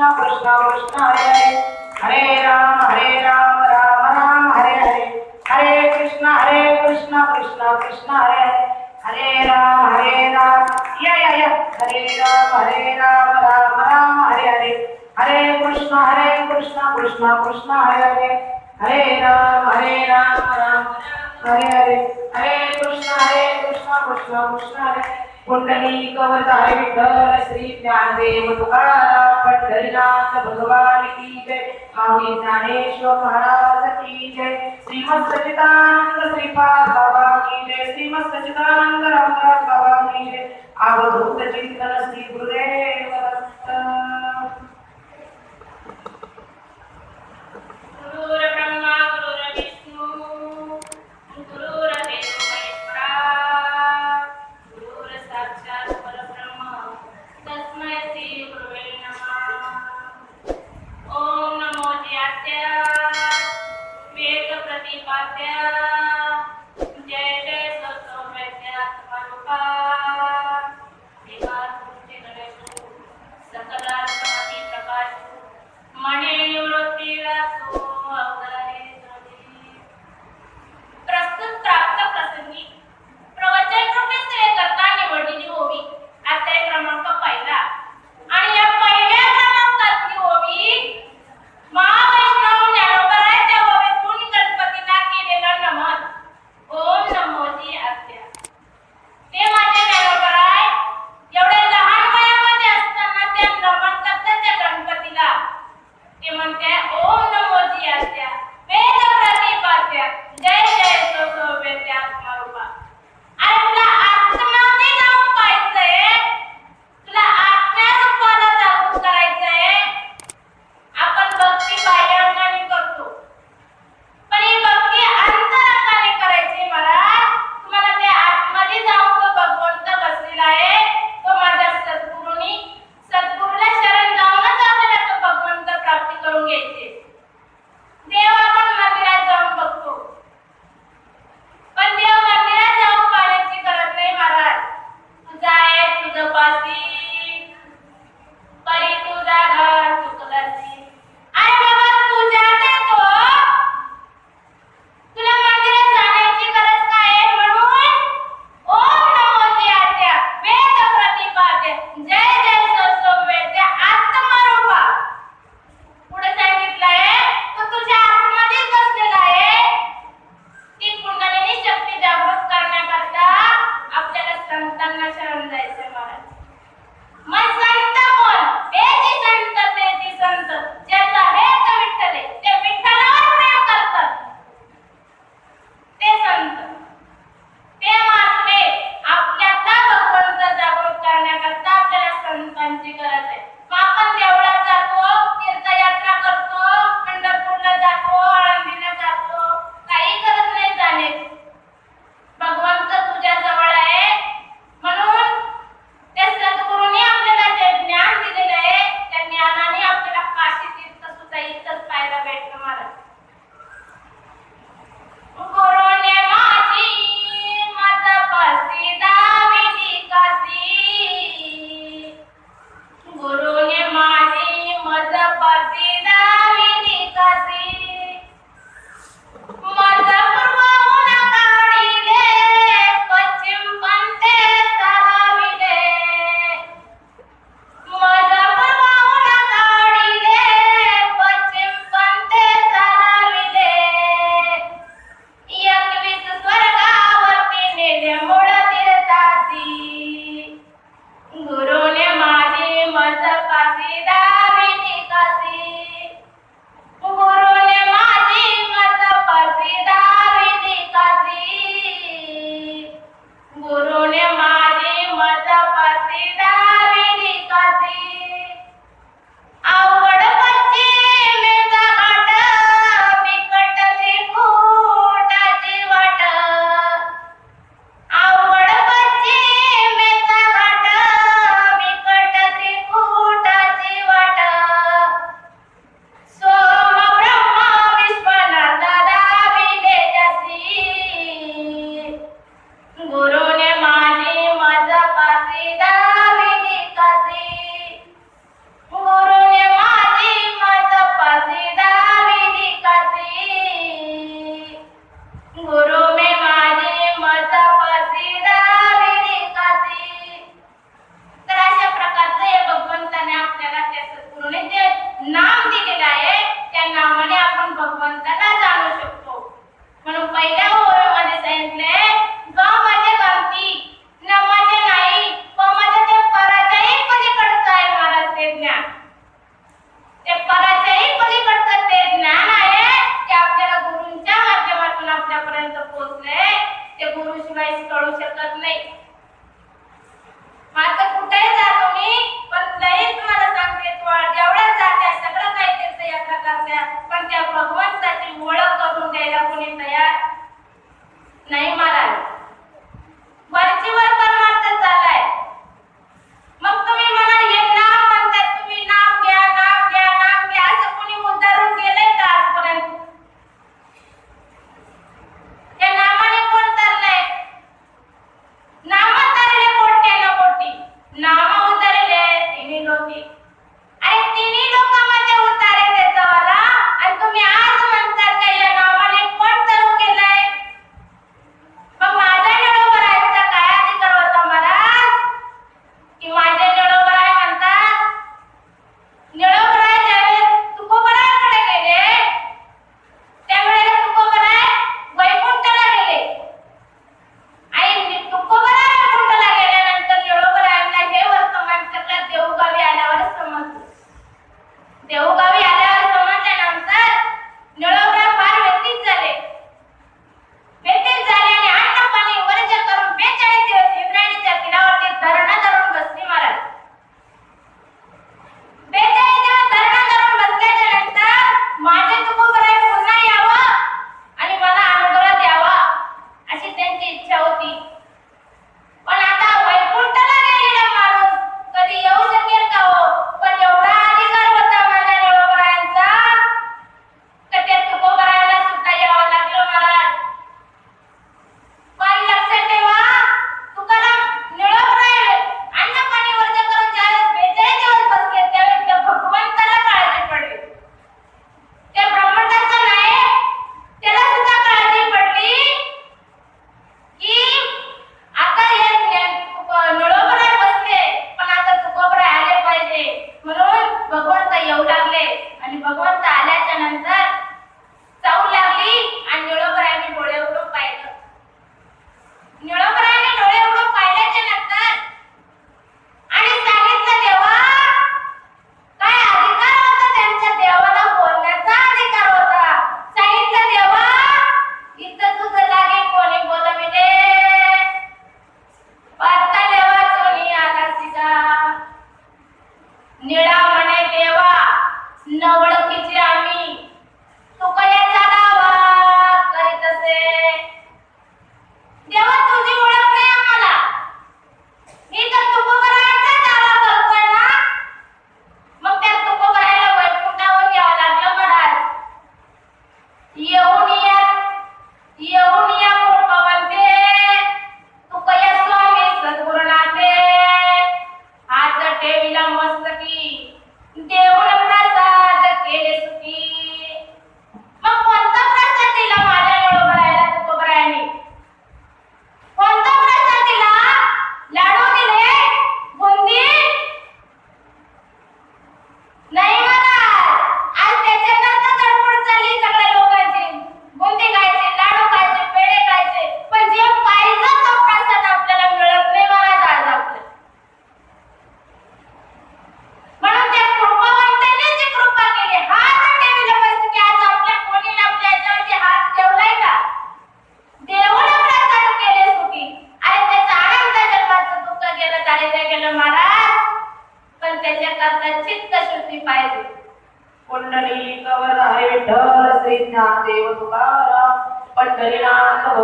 कृष्ण कृष्ण कृष्ण हरे हरे हरे राम हरे राम राम राम हरे हरे. हरे कृष्ण हरे कृष्ण कृष्ण कृष्ण हरे हरे हरे राम हरे राम. या या या. हरे राम हरे राम राम राम हरे हरे. हरे कृष्ण हरे कृष्ण कृष्ण कृष्ण हरे हरे. हरे राम हरे राम राम हरे हरे. हरे कृष्ण हरे कृष्ण कृष्ण कृष्ण हरे. कुंडली कवरधारी विठ्ठल श्री ज्ञानदेव तुकाराम पंढरीनाथ भगवान की जय. स्वामी ज्ञानेश्वर महाराज की जय. श्रीमत सचिदानंद श्रीपाद बाबा की जय. श्रीमत सचिदानंद रामदास बाबा की जय. अवधूत चिंतन श्री गुरुदेव दत्त Moro. नाही मला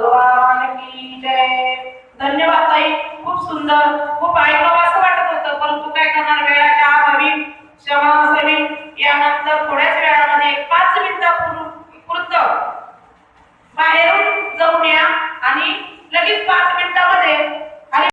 भगवान की जय. धन्यवाद ताई. खूप सुंदर. खूप ऐकावं असं वाटत होतं परंतु काय करणार वेळाच्या अभावी? श्रमासमी यानंतर थोड्याच वेळामध्ये पाच मिनिटापूर्वृत्त बाहेरून जाऊन या आणि लगेच पाच मिनिटामध्ये